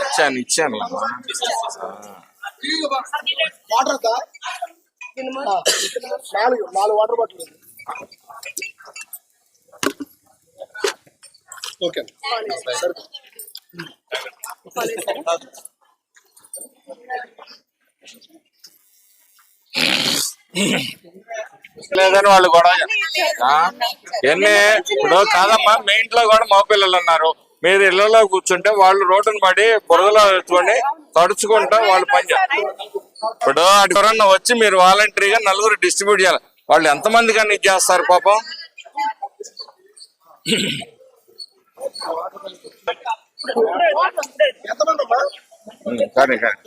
ఇచ్చాను ఇచ్చాను. వాటర్ నాలుగు నాలుగు వాటర్ బాటిల్. ఓకే. సరే లేదని వాళ్ళు గొడవ? ఎన్ని? ఇప్పుడు కాదమ్మా మీ ఇంట్లో కూడా మగ పిల్లలు ఉన్నారు. మీరు ఇళ్ళలో కూర్చుంటే వాళ్ళు రోడ్డును పడి బురదలో ఎత్తుకొని తడుచుకుంటా వాళ్ళు పని చేస్తారు ఇప్పుడు అటు ఎవరన్నా వచ్చి మీరు వాలంటరీగా నలుగురు డిస్ట్రిబ్యూట్ చేయాలి. వాళ్ళు ఎంతమంది కానీ ఇది చేస్తారు పాపం? కానీ కానీ.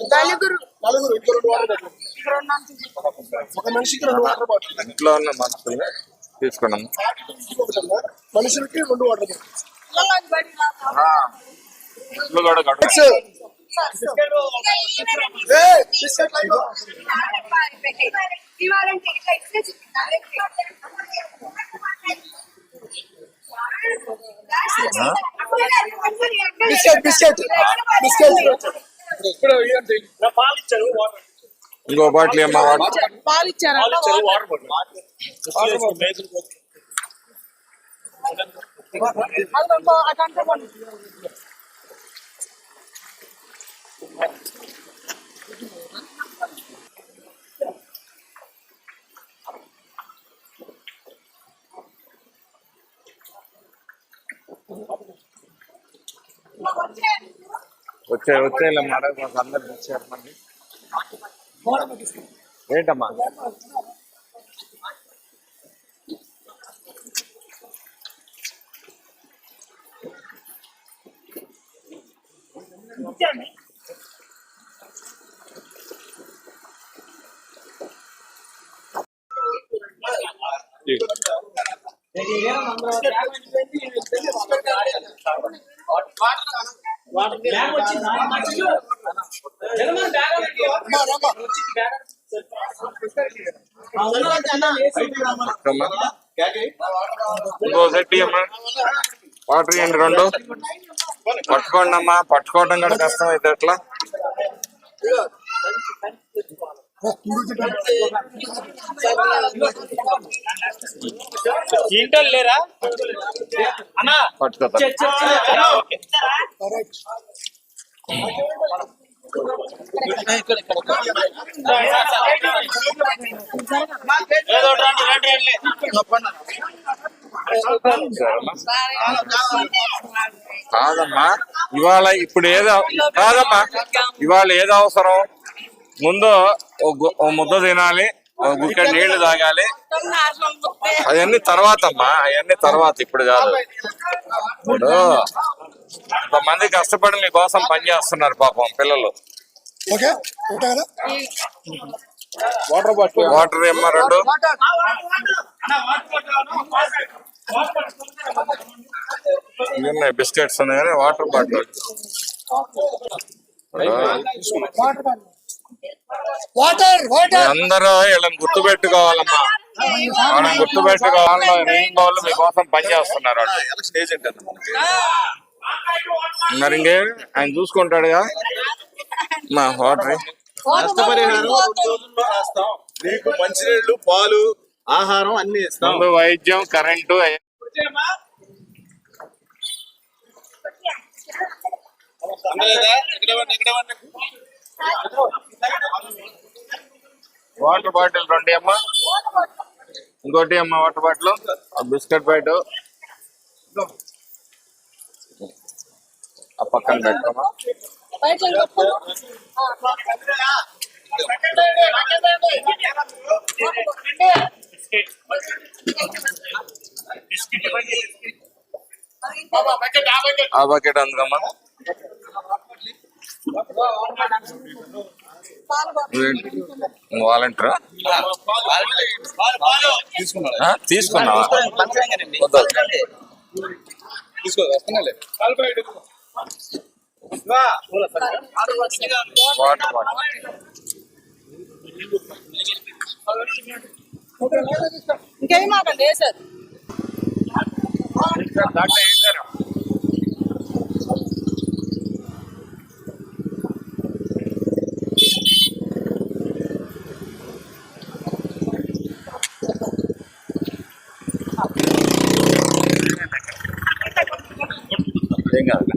ఒక మనిషికి రెండు వాటర్ బాటిల్. ఇంట్లో ఉన్న మనుషుల్ని తీసుకున్నాము ఇంకొకటమ్మా మనుషులకి రెండు water bottle. Biscuit biscuit biscuit ఇప్పుడు పాలు ఇచ్చారు వాటర్. ఇంకో బాటిల్ అమ్మా వాటర్ పాలు ఇచ్చారంట వాటర్ బాటిల్ వాటర్ బాటిల్ అదంతా అదంతా పండు. వచ్చే వచ్చేలే మేడం మాకు అందరికి ఇచ్చారు మంది ఏంటమ్మా అమ్మా. ఇంకో సెట్ అమ్మా వాటర్ ఇవ్వండి రెండు. పట్టుకోండి అమ్మా పట్టుకోవడం కూడా కష్టం అయితే ఎట్లా? ఏంటో లేరా? అన్నా. పట్టుకోతా కాదమ్మా ఇవాళ ఇప్పుడు ఏదో కాదమ్మా ఇవాళ ఏదో అవసరం. ముందు ఓ ఓ ముద్ద తినాలి ఓ గుక్క నీళ్ళు తాగాలి. అవన్నీ తర్వాత అమ్మా అవన్నీ తర్వాత ఇప్పుడు కాదు. ఇప్పుడు కొంతమంది కష్టపడి మీకోసం పనిచేస్తున్నారు పాపం పిల్లలు ఓకే ఓకే కదా వాటర్ బాటిల్ వాటర్ ఏమ్మా రెండు ఉన్నాయి బిస్కెట్స్ ఉన్నాయి కానీ వాటర్ బాటిల్ వాటర్ వాటర్ అందరూ వీళ్ళని గుర్తు పెట్టుకోవాలమ్మా మనం గుర్తు పెట్టుకోవాలి మీకోసం పని చేస్తున్నారు వాళ్ళు ఉంటుంది మరి ఇంకే ఆయన చూసుకుంటాడుగా. మా వేస్తాం మీకు మంచినీళ్ళు పాలు ఆహారం అన్ని ఇస్తాం. వైద్యం కరెంటు. వాటర్ బాటిల్ రెండు అమ్మా. ఇంకోటి అమ్మా వాటర్ బాటిల్. ఆ బిస్కెట్ ప్యాకెట్. ఆ పక్కన పెట్టమ్మా ఆ బకెట్ అందుకమ్మా వాలంటీరా? తీసుకున్నావా? తీసుకో వస్తున్నాలే. వాటర్ ఇంకేం మాకండి సార్ దాంట్లో వేసారు ఏం